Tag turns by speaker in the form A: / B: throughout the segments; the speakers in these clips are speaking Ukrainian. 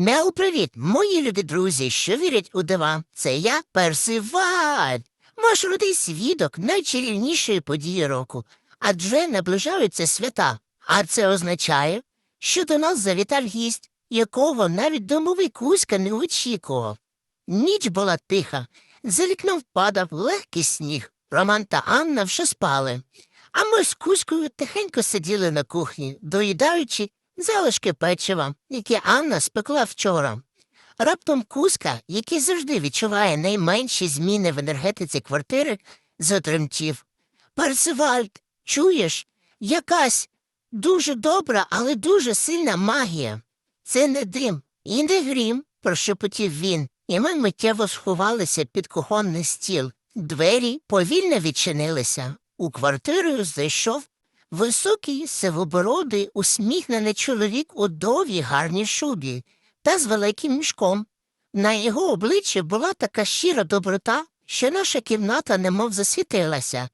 A: Мяу, привіт, мої любі друзі, що вірять у дива. Це я, Персиваль, ваш рудий свідок найчарівнішої події року. Адже наближаються свята, а це означає, що до нас завітав гість, якого навіть домовий Кузька не очікував. Ніч була тиха, за вікном впадав легкий сніг. Роман та Анна вже спали. А ми з Кузькою тихенько сиділи на кухні, доїдаючи залишки печива, які Анна спекла вчора. Раптом Кузька, який завжди відчуває найменші зміни в енергетиці квартири, затремтів. Персивальд, чуєш, якась дуже добра, але дуже сильна магія. Це не дим і не грім, прошепотів він, і ми миттєво сховалися під кухонний стіл. Двері повільно відчинилися. У квартиру зайшов високий, сивобородий, усміхнений чоловік у довгій гарній шубі та з великим мішком. На його обличчі була така щира доброта, що наша кімната немов засвітилася.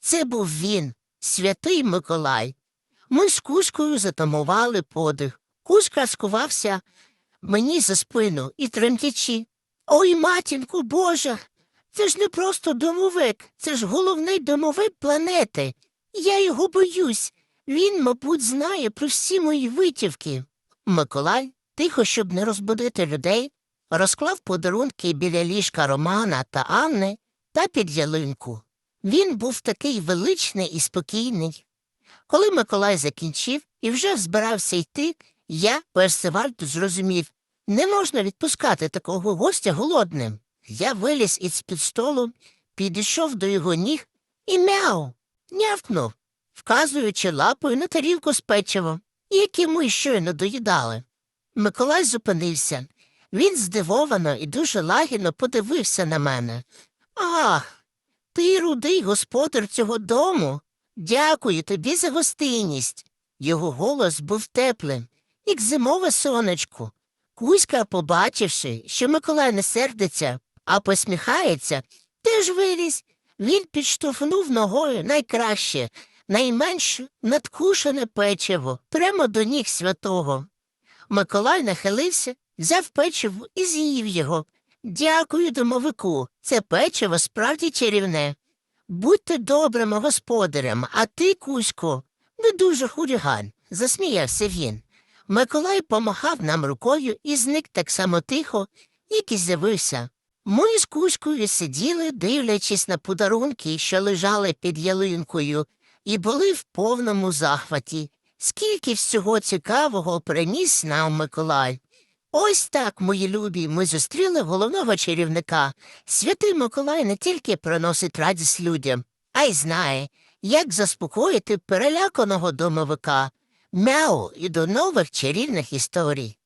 A: Це був він, святий Миколай. Ми з Кузькою затамували подих. Кузька скувався мені за спину і тремтячи. Ой, матінку Божа, це ж не просто домовик, це ж головний домовик планети. Я його боюсь. Він, мабуть, знає про всі мої витівки. Миколай, тихо, щоб не розбудити людей, розклав подарунки біля ліжка Романа та Анни та під ялинку. Він був такий величний і спокійний. Коли Миколай закінчив і вже збирався йти, я, Персивальд, зрозумів, не можна відпускати такого гостя голодним. Я виліз із під столу, підійшов до його ніг і мяу, нявкнув, вказуючи лапою на тарілку з печивом, які ми щойно доїдали. Миколай зупинився. Він здивовано і дуже лагідно подивився на мене. Ах, ти рудий господар цього дому. Дякую тобі за гостинність. Його голос був теплим, як зимове сонечко. Кузька, побачивши, що Миколай не сердиться, а посміхається, теж виліз. Він підштовхнув ногою найкраще, найменш надкушене печиво, прямо до ніг святого. Миколай нахилився, взяв печиво і з'їв його. Дякую, домовику, це печиво справді чарівне. Будьте добрим господарем, а ти, Кузько, не дуже хуліган, засміявся він. Миколай помахав нам рукою і зник так само тихо, як і з'явився. Ми з Кузькою сиділи, дивлячись на подарунки, що лежали під ялинкою, і були в повному захваті. Скільки всього цікавого приніс нам Миколай. Ось так, мої любі, ми зустріли головного чарівника. Святий Миколай не тільки приносить радість людям, а й знає, як заспокоїти переляканого домовика. Мяу і до нових чарівних історій.